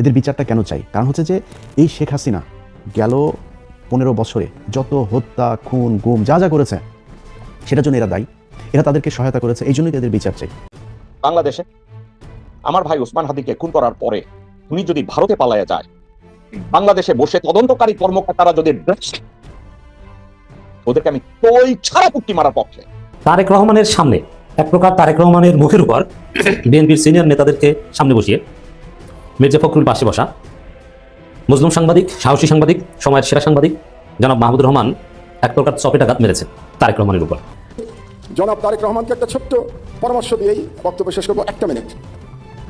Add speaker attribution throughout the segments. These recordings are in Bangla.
Speaker 1: এদের বিচারটা কেন চাই? কারণ হচ্ছে যে এই শেখ হাসিনা গেল পনেরো বছরে যত হত্যা খুন গুম যা যা করেছে সেটার জন্য এরা দায়ী। এরা তাদেরকে সহায়তা করেছে এই জন্যই তাদের বিচার চাই।
Speaker 2: বাংলাদেশে আমার ভাই ওসমান হাদিকে খুন করার পরে উনি যদি ভারতে পালায়া যায় বাংলাদেশে বসে তদন্তকারী কর্মকর্তারা যদি ওদেরকে আমি তৈ ছাড়া পুক্তি মারার পক্ষে?
Speaker 3: তারেক রহমানের সামনে এক প্রকার তারেক রহমানের মুখের উপর বিএনপির সিনিয়র নেতাদেরকে সামনে বসিয়ে মির্জা ফখরুল পাশে বসা। মুসলিম সাংবাদিক, সাহসী সাংবাদিক, সময়ের সেরা সাংবাদিক, জনাব মাহমুদুর রহমান এক প্রকার চপেটাঘাত মেরেছে তারেক রহমানের উপর।
Speaker 4: জনাব তারেক রহমানকে একটা ছোট্ট পরামর্শ দিয়েই বক্তব্য শেষ করব একটা মিনিট।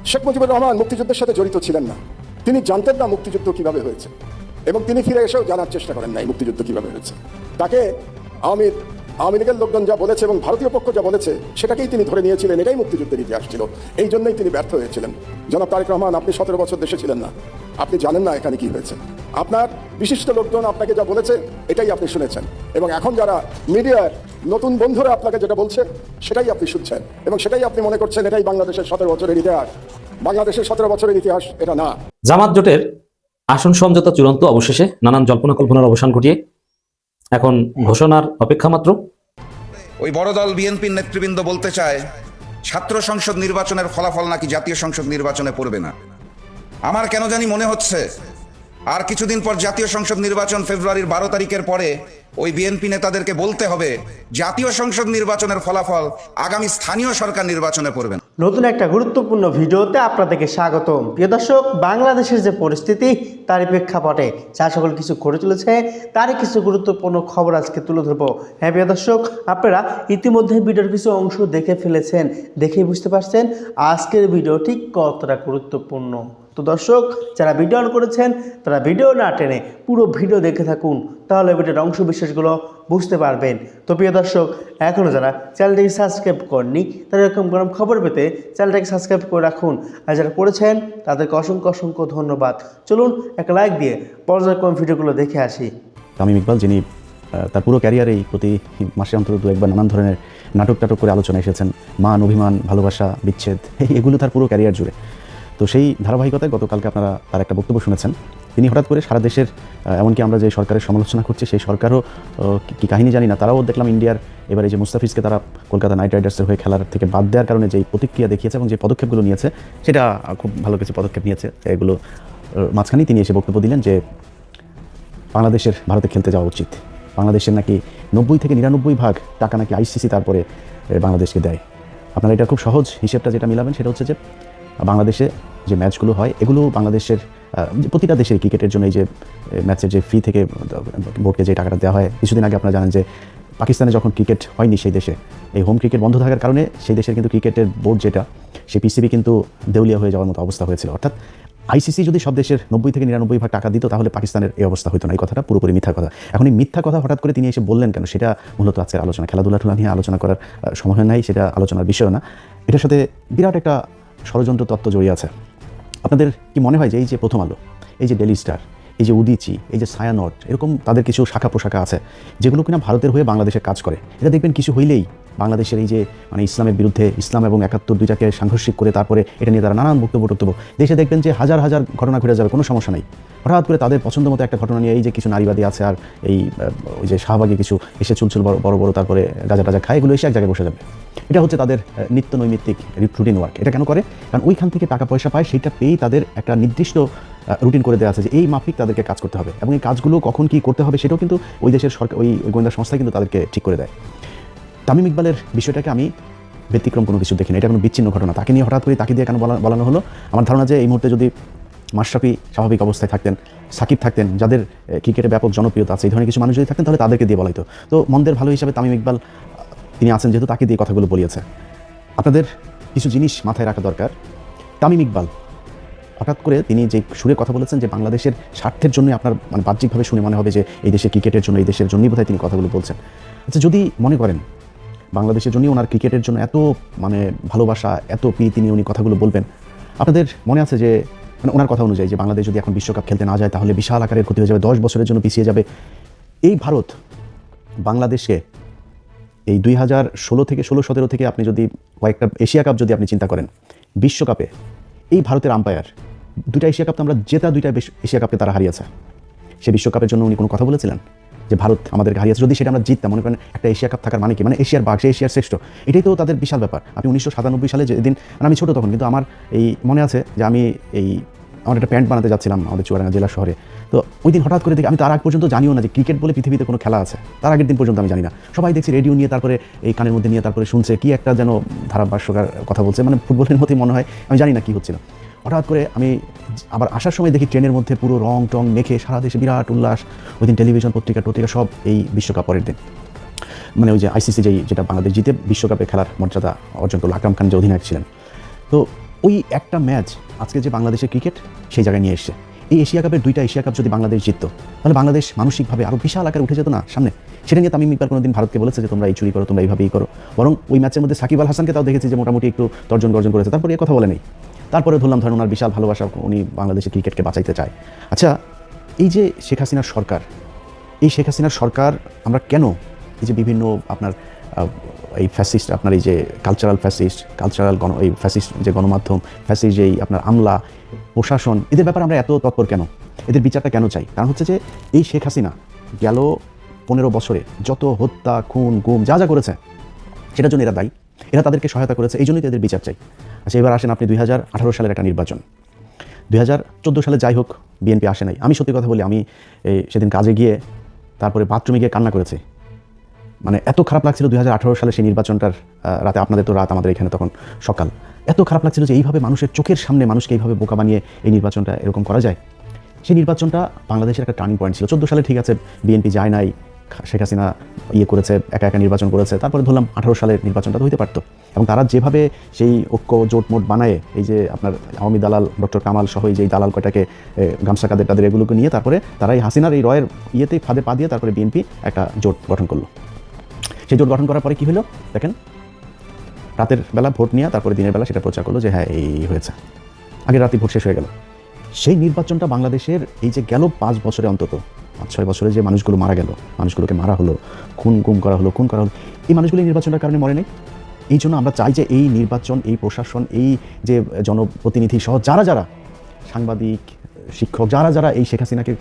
Speaker 4: শেখ মুজিবুর রহমান মুক্তিযুদ্ধের সাথে জড়িত ছিলেন না। তিনি জানতেন না মুক্তিযুদ্ধ কীভাবে হয়েছে। এবং তিনি ফিরে এসেও জানার চেষ্টা করেন নাই মুক্তিযুদ্ধ কীভাবে হয়েছে। তাকে আওয়ামী আওয়ামী লীগের লোকজন যা বলেছে এবং ভারতীয় পক্ষ যা বলেছে, সেটাকেই তিনি ধরে নিয়েছিলেন, এটাই মুক্তিযুদ্ধের ইতিহাস ছিল। এই জন্যই তিনি ব্যর্থ হয়েছিলেন। জনাব তারেক রহমান, আপনি সতেরো বছর দেশে ছিলেন না। আপনি জানেন না এখানে কি হয়েছে। আপনার বিশিষ্ট লোকজন আপনাকে যা বলেছে, এটাই আপনি শুনেছেন। এবং এখন যারা মিডিয়ার নতুন বন্ধুরা আপনাকে যেটা বলছে, সেটাই আপনি শুনছেন। এবং সেটাই আপনি মনে করছেন, এটাই বাংলাদেশের সতেরো বছরের ইতিহাস। বাংলাদেশের সতেরো বছরের ইতিহাস, এটা না।
Speaker 3: জামাত জোটের আসন সমঝোতা চূড়ান্ত অবশেষে নানান জল্পনা কল্পনার অবসান ঘটিয়ে এখন ঘোষণার অপেক্ষা মাত্র।
Speaker 5: ওই বড় দল বিএনপির নেতৃবৃন্দ বলতে চায়, ছাত্র সংসদ নির্বাচনের ফলাফল নাকি জাতীয় সংসদ নির্বাচনে পড়বে না। আমার কেন জানি মনে হচ্ছে, আর কিছুদিন পর জাতীয় সংসদ নির্বাচন ফেব্রুয়ারির বারো তারিখের পরে ওই বিএনপি নেতাদেরকে বলতে হবে, জাতীয় সংসদ নির্বাচনের ফলাফল আগামী স্থানীয় সরকার নির্বাচনে পড়বে না।
Speaker 6: নতুন একটা গুরুত্বপূর্ণ ভিডিওতে আপনাদেরকে স্বাগতম। প্রিয় দর্শক, বাংলাদেশের যে পরিস্থিতি, তারই প্রেক্ষাপটে যা সকল কিছু ঘটে চলেছে, তারই কিছু গুরুত্বপূর্ণ খবর আজকে তুলে ধরবো। হ্যাঁ প্রিয় দর্শক, আপনারা ইতিমধ্যে ভিডিওর কিছু অংশ দেখে ফেলেছেন, দেখেই বুঝতে পারছেন আজকের ভিডিওটি কতটা গুরুত্বপূর্ণ। তো দর্শক, যারা ভিডিও অন করেছেন, তারা ভিডিও না টেনে পুরো ভিডিও দেখে থাকুন। তাহলে ভিডিওর অংশ বিশেষগুলো বুঝতে পারবেন। তো প্রিয় দর্শক এখনও যারা চ্যানেলটিকে সাবস্ক্রাইব করেননি, তারা এরকম গরম খবর পেতে চ্যানেলটাকে সাবস্ক্রাইব করে রাখুন। আর যারা করেছেন, তাদেরকে অসংখ্য অসংখ্য ধন্যবাদ। চলুন, একটা লাইক দিয়ে পর্যায়ক্রম ভিডিওগুলো দেখে আসি।
Speaker 1: তামিম ইকবাল, যিনি তার পুরো ক্যারিয়ারেই প্রতি মাসে অন্তত দু একবার নানান ধরনের নাটক টাটক করে আলোচনা এসেছেন। মান, অভিমান, ভালোবাসা, বিচ্ছেদ এগুলো তার পুরো ক্যারিয়ার জুড়ে। তো সেই ধারাবাহিকতায় গতকালকে আপনারা তার একটা বক্তব্য শুনেছেন। তিনি হঠাৎ করে সারা দেশের এমনকি আমরা যে সরকারের সমালোচনা করছি, সেই সরকারও কি- কাহিনী জানি না, তারাও দেখলাম ইন্ডিয়ার এবারে যে মুস্তাফিজকে তারা কলকাতা নাইট রাইডার্সের হয়ে খেলার থেকে বাদ দেওয়ার কারণে যেই প্রতিক্রিয়া দেখিয়েছে এবং যে পদক্ষেপগুলো নিয়েছে, সেটা খুব ভালো কিছু পদক্ষেপ নিয়েছে। এগুলো মাঝখানেই তিনি এসে বক্তব্য দিলেন যে বাংলাদেশের ভারতে খেলতে যাওয়া উচিত। বাংলাদেশের নাকি নব্বই থেকে নিরানব্বই ভাগ টাকা নাকি আইসিসি তারপরে বাংলাদেশকে দেয়। আপনারা এটা খুব সহজ হিসেবটা যেটা মিলাবেন, সেটা হচ্ছে যে বাংলাদেশে যে ম্যাচগুলো হয়, এগুলো বাংলাদেশের প্রতিটা দেশের ক্রিকেটের জন্য এই যে ম্যাচের যে ফি থেকে বোর্ডকে যে টাকাটা দেওয়া হয়, কিছুদিন আগে আপনারা জানেন যে পাকিস্তানে যখন ক্রিকেট হয়নি সেই দেশে, এই হোম ক্রিকেট বন্ধ থাকার কারণে সেই দেশের কিন্তু ক্রিকেটের বোর্ড যেটা, সেই পিসিবি কিন্তু দেউলিয়া হয়ে যাওয়ার মতো অবস্থা হয়েছিল। অর্থাৎ আইসিসি যদি সব দেশের নব্বই থেকে নিরানব্বই ভাগ টাকা দিত, তাহলে পাকিস্তানের এই অবস্থা হতো না। এই কথাটা পুরোপুরি মিথ্যা কথা। এখন এই মিথ্যা কথা হঠাৎ করে তিনি এসে বললেন কেন? সেটা মূলত আজকের আলোচনা। খেলাধুলা টুলা নিয়ে আলোচনা করার সময় নাই, সেটা আলোচনার বিষয় না। এটার সাথে বিরাট একটা ষড়যন্ত্র তত্ত্ব জড়িয়ে আছে। আপনাদের কি মনে হয় যে এই যে প্রথম আলো, এই যে ডেলি স্টার এই যে উদিচি এই যে সায়ানট এরকম তাদের কিছু শাখা প্রশাখা আছে, যেগুলো কিনা ভারতের হয়ে বাংলাদেশে কাজ করে? এটা দেখবেন কিছু হইলেই বাংলাদেশের এই যে মানে ইসলামের বিরুদ্ধে, ইসলাম এবং একাত্তর দুইটাকে সাংঘর্ষিক করে তারপরে এটা নিয়ে তারা নানান বক্তব্য টক্তব্য। দেশে দেখবেন যে হাজার হাজার ঘটনা ঘটে যাবে, কোনো সমস্যা নেই। হঠাৎ করে তাদের পছন্দ মতো একটা ঘটনা নিয়ে এই যে কিছু নারীবাদী আছে আর এই ওই যে শাহবাগে কিছু এসে চুলচুল বড় বড়, তারপরে গাজা টাজা খায়, এগুলো এসে এক জায়গায় বসে যাবে। এটা হচ্ছে তাদের নিত্য নৈমিত্তিক রুটিন ওয়ার্ক এটা কেন করে? কারণ ওইখান থেকে টাকা পয়সা পায়, সেইটা পেয়েই তাদের একটা নির্দিষ্ট রুটিন করে দেওয়া আছে যে এই মাফিক তাদেরকে কাজ করতে হবে এবং এই কাজগুলো কখন কি করতে হবে সেটাও কিন্তু ওই দেশের সরকার, ওই গোয়েন্দা সংস্থা কিন্তু তাদেরকে ঠিক করে দেয়। তামিম ইকবালের বিষয়টাকে আমি ব্যতিক্রম কোনো কিছু দেখি না এটা কোনো বিচ্ছিন্ন ঘটনা। তাকে নিয়ে হঠাৎ করে তাকে দিয়ে কেন বলানো হলো? আমার ধারণা যে এই মুহূর্তে যদি মাশরাফি স্বাভাবিক অবস্থায় থাকতেন, সাকিব থাকতেন, যাদের ক্রিকেটে ব্যাপক জনপ্রিয়তা আছে, এই ধরনের কিছু মানুষ যদি থাকতেন, তাহলে তাদেরকে দিয়ে বলা হতো তো মন্দের ভালো হিসাবে তামিম ইকবাল তিনি আছেন যেহেতু তাকে দিয়ে কথাগুলো বলিয়েছে। আপনাদের কিছু জিনিস মাথায় রাখা দরকার। তামিম ইকবাল, হঠাৎ করে তিনি যে সুরে কথা বলেছেন যে বাংলাদেশের স্বার্থের জন্য আপনার মানে বাহ্যিকভাবে শুনে মনে হবে যে এই দেশের ক্রিকেটের জন্য, এই দেশের জন্যই বোধহয় তিনি কথাগুলো বলছেন। আচ্ছা যদি মনে করেন বাংলাদেশের জন্যই ওনার ক্রিকেটের জন্য এত মানে ভালোবাসা, এত প্রীতি নিয়ে উনি কথাগুলো বলবেন, আপনাদের মনে আছে যে মানে ওনার কথা অনুযায়ী যে বাংলাদেশ যদি এখন বিশ্বকাপ খেলতে না যায় তাহলে বিশাল আকারের ক্ষতি হয়ে যাবে, দশ বছরের জন্য পিছিয়ে যাবে। এই ভারত বাংলাদেশকে এই দুই হাজার ষোলো থেকে ষোলো সতেরো থেকে আপনি যদি কয়েকটা এশিয়া কাপ যদি আপনি চিন্তা করেন, বিশ্বকাপে এই ভারতের আম্পায়ার দুইটা এশিয়া কাপ তো আমরা জেতা দুইটা এশিয়া কাপকে তারা হারিয়েছে। সে বিশ্বকাপের জন্য উনি কোনো কথা বলেছিলেন? যে ভারত আমাদেরকে হারিয়েছে, যদি সেটা আমরা জিততাম, মনে করেন একটা এশিয়া কাপ থাকার মানে কি? মানে এশিয়ার বাঘ, সে এশিয়ার শ্রেষ্ঠ। এটাই তো তাদের বিশাল ব্যাপার। আপনি উনিশশো সাতানব্বই সালে যেদিন আর আমি ছোটো তখন, কিন্তু আমার এই মনে আছে যে আমি এই আমার একটা প্যান্ট বানাতে যাচ্ছিলাম আমাদের চুয়াডাঙ্গা জেলা শহরে। তো ওই দিন হঠাৎ করে দেখি, আমি তার আগ পর্যন্ত জানিও না যে ক্রিকেট বলে পৃথিবীতে কোনো খেলা আছে। তার আগের দিন পর্যন্ত আমি জানি না। সবাই দেখছি রেডিও নিয়ে তারপরে এই কানের মধ্যে নিয়ে তারপরে শুনছে কি একটা যেন ধারাভাষ্যকার কথা বলছে। মানে ফুটবলের মতোই মনে হয়, আমি জানি না কি হচ্ছিল। হঠাৎ করে আমি আবার আসার সময় দেখি ট্রেনের মধ্যে পুরো রং টং মেখে সারা দেশে বিরাট উল্লাস। ওই দিন টেলিভিশন, পত্রিকা, টত্রিকা সব এই বিশ্বকাপ পরের দিন। মানে ওই যে আইসিসি যেই, যেটা বাংলাদেশ জিতে বিশ্বকাপে খেলার মর্যাদা অর্জন করল, আকরাম খান যে অধিনায়ক ছিলেন। তো ওই একটা ম্যাচ আজকে যে বাংলাদেশের ক্রিকেট, সেই জায়গায় নিয়ে এসছে। এই এশিয়া কাপের দুইটা এশিয়া কাপ যদি বাংলাদেশ জিততো, তাহলে বাংলাদেশ মানসিকভাবে আরও বিশাল আকারে উঠে যেত না সামনে? সেটা নিয়ে তামিম ইকবাল কোনোদিন ভারতকে বলেছে যে, তোমরা এই চুরি করো, তোমরা এইভাবেই করো। বরং ওই ম্যাচের মধ্যে সাকিব আল হাসানকে তাও দেখেছি যে, মোটামুটি একটু তর্জন গর্জন করেছে। তারপরে কথা বলে নেই। তারপরে ধরলাম, ধরেন ওনার বিশাল ভালোবাসা, উনি বাংলাদেশের ক্রিকেটকে বাঁচাইতে চায়। আচ্ছা এই যে শেখ হাসিনার সরকার, এই শেখ হাসিনার সরকার আমরা কেন এই যে বিভিন্ন আপনার এই ফ্যাসিস্ট আপনার এই যে কালচারাল ফ্যাসিস্ট কালচারাল গণ, এই ফ্যাসিস্ট যে গণমাধ্যম ফ্যাসিস্ট যেই আপনার আমলা, প্রশাসন, এদের ব্যাপারে আমরা এত তৎপর কেন? এদের বিচারটা কেন চাই? কারণ হচ্ছে যে এই শেখ হাসিনা গেল পনেরো বছরে যত হত্যা, খুন, গুম, যা যা করেছে, সেটার জন্য এরা দায়ী। এরা তাদেরকে সহায়তা করেছে, এই জন্যই তো এদের বিচার চাই। আচ্ছা এবার আসেন আপনি দু হাজার আঠারো সালের একটা নির্বাচন। দুই হাজার চোদ্দ সালে যাই হোক, বিএনপি আসে নাই। আমি সত্যি কথা বলি, আমি সেদিন কাজে গিয়ে, তারপরে বাথরুমে গিয়ে কান্না করেছি। মানে এত খারাপ লাগছিল দু হাজার আঠেরো সালে সেই নির্বাচনটার রাতে আপনাদের তো রাত আমাদের এখানে তখন সকাল। এত খারাপ লাগছিল যে এইভাবে মানুষের চোখের সামনে মানুষকে এইভাবে বোকা বানিয়ে এই নির্বাচনটা এরকম করা যায়। সেই নির্বাচনটা বাংলাদেশের একটা টার্নিং পয়েন্ট ছিল। চোদ্দ সালে ঠিক আছে বিএনপি যায় নাই শেখ হাসিনা ইয়ে করেছে একা একা নির্বাচন করেছে তারপরে ধরলাম আঠারো সালের নির্বাচনটা হইতে পারতো। এবং তারা যেভাবে সেই ঐক্য জোট মোট বানায় এই যে আপনার আওয়ামী দালাল ডক্টর কামাল সহ এই যে দালাল কয়টাকে এ, গামছা কাদের তাদের এগুলোকে নিয়ে তারপরে তারা এই হাসিনার এই রয়ের ইয়েতে ফাঁদে পা দিয়ে তারপরে বিএনপি একটা জোট গঠন করল। সেই জোট গঠন করার পরে কি হলো? দেখেন, রাতের বেলা ভোট নিয়ে তারপরে দিনের বেলা সেটা প্রচার করল যে হ্যাঁ এই হয়েছে। আগে রাতে ভোট শেষ হয়ে গেল। সেই নির্বাচনটা বাংলাদেশের এই যে গেল পাঁচ বছরে অন্তত, পাঁচ ছয় বছরে যে মানুষগুলো মারা গেল, মানুষগুলোকে মারা হলো, খুন গুম করা হলো, খুন করা হলো, এই মানুষগুলো নির্বাচনটার কারণে মরে নেই। এই জন্য আমরা চাই যে এই নির্বাচন, এই প্রশাসন, এই যে জনপ্রতিনিধি সহ যারা যারা সাংবাদিক, শিক্ষক, যারা যারা এই শেখ হাসিনাকে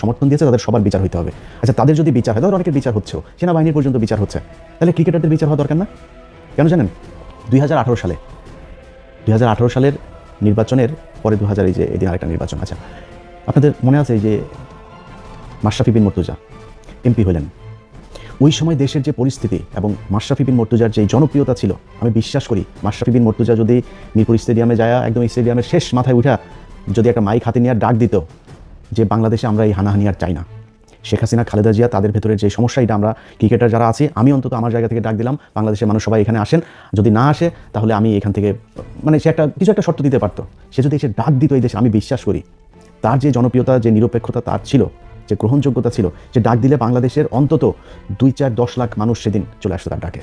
Speaker 1: সমর্থন দিয়েছে, তাদের সবার বিচার হইতে হবে। আচ্ছা তাদের যদি বিচার হয়, তাদের অনেকের বিচার হচ্ছেও, সেনাবাহিনীর পর্যন্ত বিচার হচ্ছে। তাহলে ক্রিকেটারদের বিচার হওয়া দরকার না? কেন জানেন? দুই হাজার আঠারো সালে, দুই হাজার আঠারো সালের নির্বাচনের পরে দু হাজার এই যে এদিন আরেকটা নির্বাচন আছে আপনাদের মনে আছে যে, মাশরাফি বিন মর্তুজা, এমপি হলেন। ওই সময় দেশের যে পরিস্থিতি এবং মাশরাফি বিন মর্তুজার যে জনপ্রিয়তা ছিল, আমি বিশ্বাস করি, মাশরাফি বিন মর্তুজা যদি মিরপুর স্টেডিয়ামে যায়, একদম স্টেডিয়ামের শেষ মাথায় উঠা যদি একটা মাইক হাতে নিয়ে ডাক দিত যে বাংলাদেশে আমরা এই হানাহানি আর চাই না। শেখ হাসিনা, খালেদা জিয়া তাদের ভেতরে যে সমস্যা এটা আমরা ক্রিকেটার যারা আছি, আমি অন্তত আমার জায়গা থেকে ডাক দিলাম, বাংলাদেশের মানুষ সবাই এখানে আসেন। যদি না আসে, তাহলে আমি এখান থেকে মানে সে একটা, কিছু একটা শর্ত দিতে পারতো। সে যদি এসে ডাক দিত এই দেশে, আমি বিশ্বাস করি, তার যে জনপ্রিয়তা, যে নিরপেক্ষতা তার ছিল, যে গ্রহণযোগ্যতা ছিল যে ডাক দিলে বাংলাদেশের অন্তত দুই চার দশ লাখ মানুষ সেদিন চলে আসতো তার ডাকে।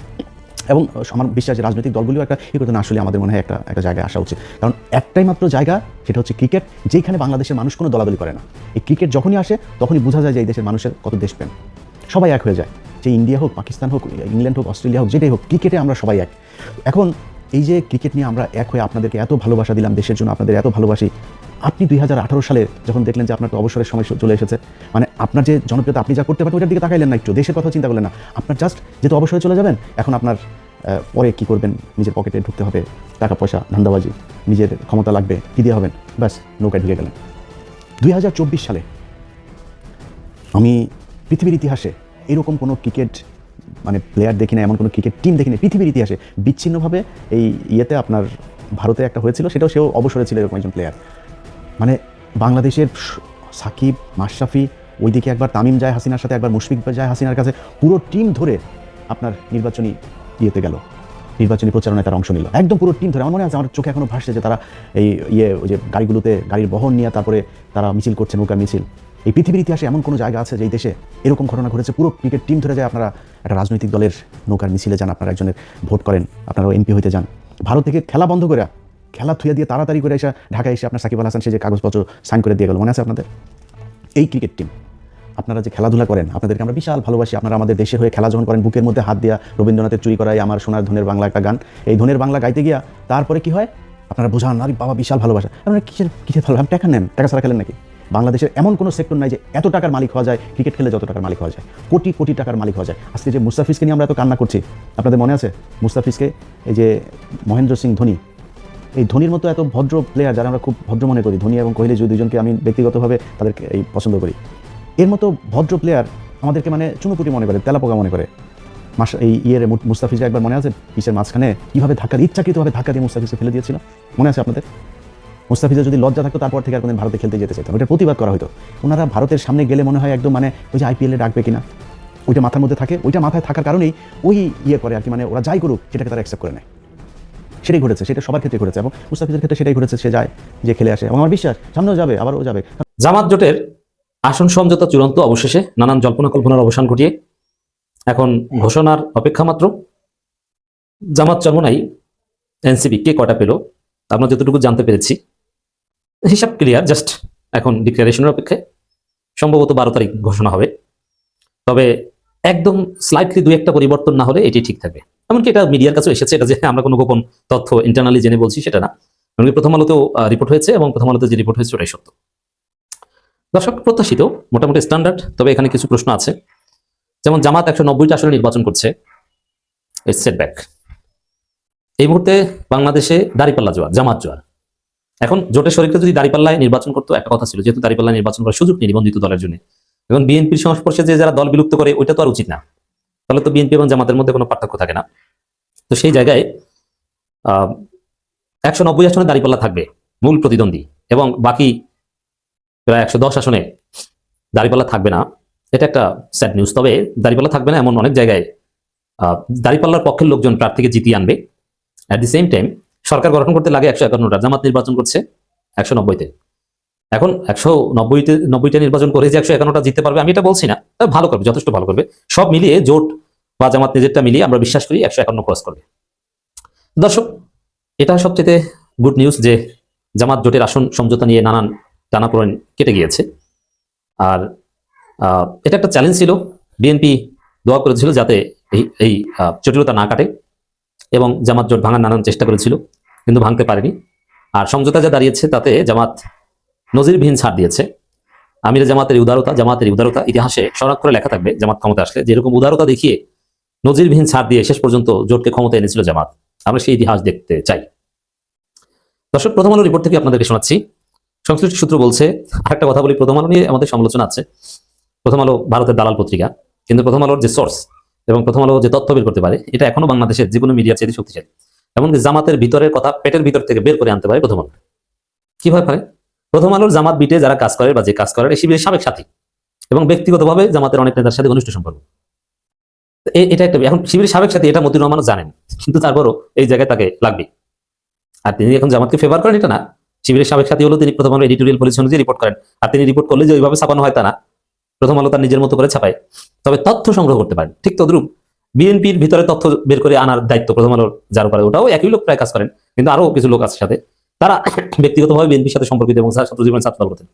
Speaker 1: এবং আমার বিশ্বাস যে রাজনৈতিক দলগুলিও একটা ই করতে না আসলে আমাদের মনে হয় একটা একটা জায়গায় আসা উচিত। কারণ একটাই মাত্র জায়গা, সেটা হচ্ছে ক্রিকেট, যেখানে বাংলাদেশের মানুষ কোনো দলাদলি করে না। এই ক্রিকেট যখনই আসে, তখনই বোঝা যায় যে এই দেশের মানুষের কত দেশ দেশপ্রেম সবাই এক হয়ে যায়। যে ইন্ডিয়া হোক, পাকিস্তান হোক, ইংল্যান্ড হোক, অস্ট্রেলিয়া হোক, যেটাই হোক, ক্রিকেটে আমরা সবাই এক। এখন এই যে ক্রিকেট নিয়ে আমরা এক হয়ে আপনাদেরকে এত ভালোবাসা দিলাম, দেশের জন্য আপনাদের এত ভালোবাসি, আপনি দুই হাজার আঠারো সালে যখন দেখলেন যে আপনার তো অবসরের সময় চলে এসেছে মানে আপনার যে জনপ্রিয়তা আপনি যা করতে পারেন ওটার দিকে তাকাইলেন না একটু, দেশের কথা চিন্তা করলেন না। আপনার জাস্ট যেহেতু অবসরে চলে যাবেন, এখন আপনার পরে কি করবেন? নিজের পকেটে ঢুকতে হবে টাকা পয়সা ধান্দাবাজি, নিজের ক্ষমতা লাগবে, কী দিয়ে হবেন? ব্যাস, নৌকায় ঢুকে গেলেন। দুই হাজার চব্বিশ সালে আমি পৃথিবীর ইতিহাসে এরকম কোনো ক্রিকেট মানে প্লেয়ার দেখি না এমন কোনো ক্রিকেট টিম দেখি না পৃথিবীর ইতিহাসে বিচ্ছিন্নভাবে এই ইয়েতে আপনার ভারতে একটা হয়েছিল, সেটাও সেও অবসরে ছিল এরকম একজন প্লেয়ার মানে বাংলাদেশের সাকিব, মাশরাফি, ওইদিকে একবার তামিম যায় হাসিনার সাথে একবার মুশফিক যায় হাসিনার কাছে পুরো টিম ধরে আপনার নির্বাচনী ইয়েতে গেল, নির্বাচনী প্রচারণায় তারা অংশ নিল। একদম পুরো টিম ধরে। আমার মনে আছে, আমার চোখে এখনও ভাসছে যে তারা এই ইয়ে ওই যে গাড়িগুলোতে গাড়ির বহন নিয়ে তারপরে তারা মিছিল করছে, নৌকা মিছিল। এই পৃথিবীর ইতিহাসে এমন কোনো জায়গা আছে যে এই দেশে এরকম ঘটনা ঘটেছে? পুরো ক্রিকেট টিম ধরে যায় আপনারা একটা রাজনৈতিক দলের নৌকার মিছিলে যান, আপনারা একজনের ভোট করেন আপনারা এমপি হইতে যান। ভারত থেকে খেলা বন্ধ করে খেলা থুয়া দিয়ে তাড়াতাড়ি করে এসে ঢাকায় এসে আপনার সাকিব আল হাসান সে যে কাগজপত্র সাইন করে দিয়ে গেল, মনে আছে আপনাদের? এই ক্রিকেট টিম, আপনারা যে খেলাধুলা করেন, আপনাদেরকে আমরা বিশাল ভালোবাসি। আপনারা আমাদের দেশে হয়ে খেলা যখন করেন, বুকের মধ্যে হাত দেওয়া রবীন্দ্রনাথের চুরি করাই আমার সোনার ধনের বাংলা একটা গান। এই ধনের বাংলা গাইতে গিয়া তারপরে কি হয়? আপনারা বোঝান, আরে বাবা, বিশাল ভালোবাসা। আপনারা কিসের কিসের ভালো? টাকা নেন, টাকা ছাড়া খেলেন নাকি? বাংলাদেশের এমন কোনো সেক্টর নাই যে এত টাকার মালিক হওয়া যায় ক্রিকেট খেলে যত টাকার মালিক হওয়া যায়, কোটি কোটি টাকার মালিক হওয়া যায়। আজকে যে মুস্তাফিজকে নিয়ে আমরা এত কান্না করছি, আপনাদের মনে আছে? মুস্তাফিজকে, এই যে মহেন্দ্র সিং ধোনি, এই ধোনির মতো এত ভদ্র প্লেয়ার যারা আমরা খুব ভদ্র মনে করি, ধোনি এবং কোহলি যদি দুজনকে আমি ব্যক্তিগতভাবে তাদেরকে এই পছন্দ করি, এর মতো ভদ্র প্লেয়ার আমাদেরকে মানে চুনোপুটি মনে করে, তেলাপোকা মনে করে। মাস, এই ইয়ের মু- মুস্তাফিজকে একবার মনে আছে? পিসের মাঝখানে কীভাবে ধাক্কা ইচ্ছাকৃতভাবে ধাক্কা দিয়ে মুস্তাফিজকে ফেলে দিয়েছিল? মনে আছে আপনাদের? মুস্তাফিজের যদি লজ্জা থাকতো, তারপর থেকে আর কোনদিন ভারতে খেলতে যেতে চাইতাম। ওটার প্রতিবাদ করা হতো। ওনারা ভারতের সামনে গেলে মনে হয় একদম মানে ওই যে আইপিএলে ডাকবে কিনা, ওইটা মাথার মধ্যে থাকে। ওইটা মাথায় থাকার কারণেই ওই ইয়ে করে আর কি মানে ওরা যাই করুক, সেটাকে তারা অ্যাকসেপ্ট করে নেয়। সেটাই ঘটেছে, সেটা সবার ক্ষেত্রে ঘটেছে এবং মুস্তাফিজের ক্ষেত্রে সেটাই ঘটেছে, সে যায়, যে খেলে আসে। আমার বিশ্বাস, সামনেও যাবে, আবারও যাবে।
Speaker 3: জামাত জোটের আসন সমঝোতা চূড়ান্ত অবশেষে নানান জল্পনা কল্পনার অবসান ঘটিয়ে এখন ঘোষণার অপেক্ষা মাত্র। জামাত চরমনাই এনসিপি কে কটা পেল আমরা যতটুকু জানতে পেরেছি। হিসাব ক্লিয়ার জাস্ট এখন ডিক্লারেশনের অপেক্ষায়। সম্ভবত বারো তারিখ ঘোষণা হবে। তবে একদম স্লাইটলি দু একটা পরিবর্তন না হলে এটি ঠিক থাকবে। এমনকি এটা মিডিয়ার কাছেও এসেছে, এটা যে আমরা কোনো গোপন তথ্য ইন্টারনালি জেনে বলছি, সেটা না। এমনকি প্রথম আলোতেও রিপোর্ট হয়েছে এবং প্রথম আলোতে যে রিপোর্ট হয়েছে ওটাই সত্য। দর্শক, প্রত্যাশিত, মোটামুটি স্ট্যান্ডার্ড তবে এখানে কিছু প্রশ্ন আছে। যেমন জামাত একশো নব্বইটা আসলে নির্বাচন করছে। সেটব্যাক এই মুহূর্তে বাংলাদেশে দাঁড়িপাল্লা জোয়ার, জামাত জোয়ার। এখন জোটের শরীরকে যদি দাঁড়িপাল্লায় নির্বাচন করতো একটা কথা ছিল যেহেতু দাঁড়িপাল্লায় নির্বাচন করার সুযোগ নেই নিবন্ধিত দলের জন্য। এবং বিএনপির সংস্পর্শে যে যারা দল বিলুপ্ত করে ওইটা তো আর উচিত না। তাহলে তো বিএনপি এবং জামাতের মধ্যে কোনো পার্থক্য থাকে না। তো সেই জায়গায় আহ একশো নব্বই আসনে দাঁড়িপাল্লা থাকবে মূল প্রতিদ্বন্দ্বী। এবং বাকি প্রায় একশো দশ আসনে দাঁড়িপাল্লা থাকবে না। এটা একটা স্যাড নিউজ তবে দাঁড়িপাল্লা থাকবে না এমন অনেক জায়গায় আহ, দাঁড়িপাল্লার পক্ষের লোকজন প্রার্থীকে জিতিয়ে আনবে। অ্যাট দি সেম টাইম সরকার গঠন করতে লাগে একশো একান্নটা, জামাত নির্বাচন করছে একশো নব্বইতে। এখন একশো নব্বইতে, নব্বইটা নির্বাচন করে যে একশো একান্নটা জিততে পারবে, আমি এটা বলছি না। ভালো করবে, যথেষ্ট ভালো করবে। সব মিলিয়ে জোট বা জামাত নিজেরটা মিলিয়ে আমরা বিশ্বাস করি একশো একান্ন ক্রস করবে। দর্শক, এটা সবচেয়ে গুড নিউজ যে জামাত জোটের আসন সমঝোতা নিয়ে নানান টানাপোড়েন কেটে গিয়েছে। আর এটা একটা চ্যালেঞ্জ ছিল। বিএনপি দোয়া করেছিল যাতে এই এই জটিলতা না কাটে এবং জামাত জোট ভাঙার নানান চেষ্টা করেছিল। কিন্তু ভাঙতে পারেনি। আর সমঝোতা যা দাঁড়িয়েছে তাতে জামাত নজিরবিহীন ছাড় দিয়েছে। আমির জামাতের উদারতা জামাতের উদারতা ইতিহাসে স্বরাক্ষরে লেখা থাকবে, জামাত ক্ষমতা আসলে। যেরকম উদারতা দেখিয়ে নজিরবিহীন ছাড় দিয়ে শেষ পর্যন্ত জোটকে ক্ষমতা এনেছিল জামাত, আমরা সেই ইতিহাস দেখতে চাই। দর্শক, প্রথম আলো রিপোর্ট থেকে আপনাদেরকে শোনাচ্ছি। সংশ্লিষ্ট সূত্র বলছে, আরেকটা কথা বলি, প্রথম আলো নিয়ে আমাদের সমালোচনা আছে। প্রথম আলো ভারতের দালাল পত্রিকা, কিন্তু প্রথম আলোর যে সোর্স এবং প্রথম আলো যে তথ্য বের করতে পারে, এটা এখনও বাংলাদেশের যে কোনো মিডিয়ার চেয়ে শক্তিশালী। এমনকি জামাতের ভিতরের কথা পেটের ভিতর থেকে বের করে আনতে পারে প্রথম আলো। কীভাবে পারে প্রথম আলোর জামাত বিটে যারা কাজ করে বা যে কাজ করে শিবিরের সাবেক সাথী এবং ব্যক্তিগতভাবে জামাতের অনেক নেতার সাথে ঘনিষ্ঠ সম্পর্ক। এটা একটা, এখন শিবিরের সাবেক সাথী, এটা মতিউর রহমানও জানেন, কিন্তু তারপরও এই জায়গায় তাকে লাগবে। আর তিনি এখন জামাতকে ফেভার করেন, এটা না। শিবিরের সাবেক সাথী হলো তিনি প্রথম আলো এডিটোরিয়াল পলিসি অনুযায়ী রিপোর্ট করেন। আর তিনি রিপোর্ট করলে যে ওইভাবে ছাপানো হয় তা না। প্রথম আলো তার নিজের মতো করে ছাপায়। তবে তথ্য সংগ্রহ করতে পারেন। ঠিক তদ্রুপ বিএনপির ভিতরে তথ্য বের করে আনার দায়িত্ব প্রথম আলোর যার উপরে, ওটাও একই লোক প্রায় কাজ করেন, কিন্তু আরও কিছু লোক আছে সাথে। তারা ব্যক্তিগতভাবে বিএনপির সাথে সম্পর্কিত এবং ছাত্র জীবনে ছাত্র করতেন।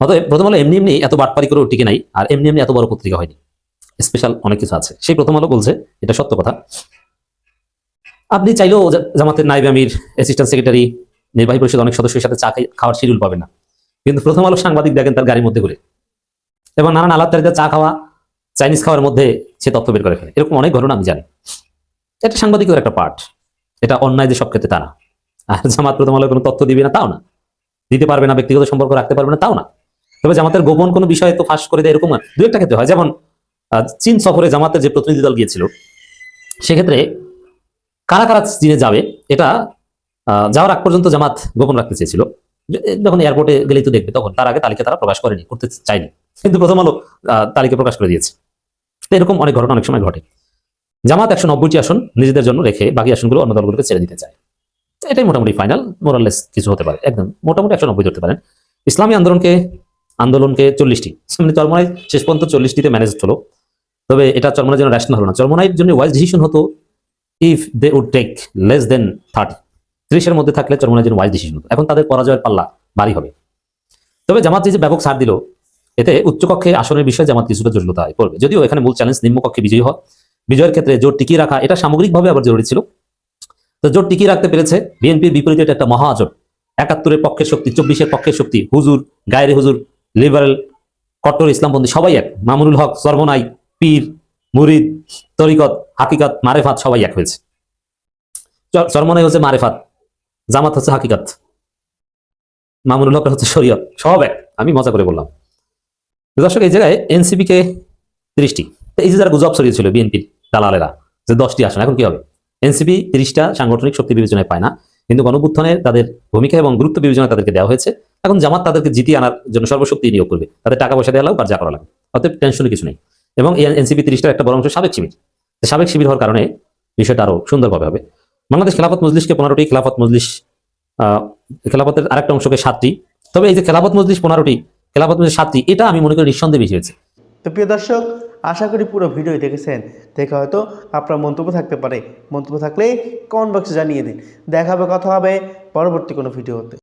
Speaker 3: অতএব প্রথম আলো এমনি এমনি এত বাটপারি করেও টিকে নাই, আর এমনি এমনি এত বড় পত্রিকা হয়নি। স্পেশাল অনেক কিছু আছে। সেই প্রথম আলো বলছে, এটা সত্য কথা। আপনি চাইলেও জামাতের নাইব আমির অ্যাসিস্ট্যান্ট সেক্রেটারি নির্বাহী পরিষদ অনেক সদস্যের সাথে চা খাওয়ার শিডিউল পাবেন না। কিন্তু প্রথম আলো সাংবাদিক দেখেন তার গাড়ির মধ্যে ঘুরে এবং নানান আলাপচারিতা চা খাওয়া চাইনিজ খাওয়ার মধ্যে সে তথ্য বের করে ফেলে। এরকম অনেক ঘটনা আমি জানি। এটা সাংবাদিকের একটা পার্ট এটা অন্যায় যে সব ক্ষেত্রে তা না। আর জামাত প্রথম কোনো তথ্য দিবে না, তাও না। দিতে পারবে না, ব্যক্তিগত সম্পর্ক রাখতে পারবে না, তাও না। তবে জামাতের গোপন কোনো বিষয় তো ফাঁস করে দেয় এরকম। দু একটা ক্ষেত্রে হয়। যেমন চীন সফরে জামাতের যে প্রতিনিধি দল গিয়েছিল, সেক্ষেত্রে কারা কারা চীনে যাবে, এটা যাওয়ার আগ পর্যন্ত জামাত গোপন রাখতে চেয়েছিল। যখন এয়ারপোর্টে গেলেই তো দেখবে, তখন তার আগে তালিকা তারা প্রকাশ করেনি, করতে চায়নি। কিন্তু প্রথম আলো তালিকা প্রকাশ করে দিয়েছে। এরকম অনেক ঘটনা অনেক সময় ঘটে। জামাত একশো নব্বইটি আসন নিজেদের জন্য রেখে বাকি আসনগুলো অন্য দলগুলোকে ছেড়ে দিতে চায়। এটাই মোটামুটি ফাইনাল মোরালেস কিছু হতে পারে, একদম। মোটামুটি একশো নব্বই ধরতে পারেন। ইসলামী আন্দোলনকে আন্দোলনকে চল্লিশটি মানে চরমনাই শেষ পর্যন্ত চল্লিশটিতে ম্যানেজ হলো। তবে এটা চরমনার জন্য রেশন হলো না। চরমনাইয়ের জন্য ওয়াইজ ডিসিশন হতো if they would take less than thirty ত্রিশের মধ্যে থাকলে চরমনার জন্য ওয়াইজ ডিসিশন হতো। এখন তাদের পরাজয়ের পাল্লা ভারী হবে। তবে জামাত যে ব্যাপক ছাড় দিল এতে উচ্চকক্ষে আসনের বিষয়ে জামাত কিছুটা জটিলতা পড়বে। যদিও এখানে মূল চ্যালেঞ্জ নিম্নকক্ষে বিজয়ী হওয়া। বিজয়ের ক্ষেত্রে জোর টিকিয়ে রাখা, এটা সামগ্রিকভাবে আবার জরুরি ছিল। তো জোট টিকিয়ে রাখতে পেরেছে বিএনপির বিপরীতে এটা একটা মহাজোট। একাত্তরের পক্ষের শক্তি, চব্বিশের পক্ষের শক্তি, হুজুর, গায়রে হুজুর লিবারেল কট্টর, ইসলামপন্থী, সবাই এক। মামুনুল হক, সর্বনাই, পীর, মুরিদ, তরিকত, হাকিকত, মারেফাত, সবাই এক হয়েছে। সর্বনাই হচ্ছে মারেফাত, জামাত হচ্ছে হাকিকত। মামুনুল হক হচ্ছে শরীয়ত, সব এক। আমি মজা করে বললাম। দর্শক এই জায়গায় এনসিপি কে তিরিশটি। এই যে যারা গুজব ছড়িয়েছিল বিএনপির দালালেরা যে দশটি আসন এখন কি হবে? এনসিপি তিরিশটা সাংগঠনিক শক্তি বিবেচনায় পায় না। কিন্তু গণপুত্থানে তাদের ভূমিকা এবং গুরুত্ব বিবেচনা তাদেরকে দেওয়া হয়েছে। এখন জামাত তাদেরকে জিতিয়ে আনার জন্য সর্বশক্তি নিয়োগ করবে। তাদের টাকা পয়সা দেওয়া লাগবে আর যা করা লাগবে। টেনশনের কিছু নেই। এবং এই এনসিপি তিরিশটার একটা বড় অংশ সাবেক শিবির। সাবেক শিবির হওয়ার কারণে বিষয়টা আরও সুন্দরভাবে হবে। বাংলাদেশ খেলাফত মজলিসকে পনেরোটি খেলাফত মজলিস আহ, খেলাফতের আরেকটা অংশকে সাতটি। তবে এই যে খেলাফত মজলিস পনেরোটি খেলাফত মসজিদ সাতটি, এটা আমি মনে করি নিঃসন্দেহে বেশি হয়েছে।
Speaker 6: তো প্রিয় দর্শক, আশা করি পুরো ভিডিও দেখেছেন। দেখে হয়তো আপনার মন্তব্য থাকতে পারে। মন্তব্য থাকলে কমেন্ট বক্সে জানিয়ে দিন। দেখাবে কথা হবে পরবর্তী কোনো ভিডিওতে।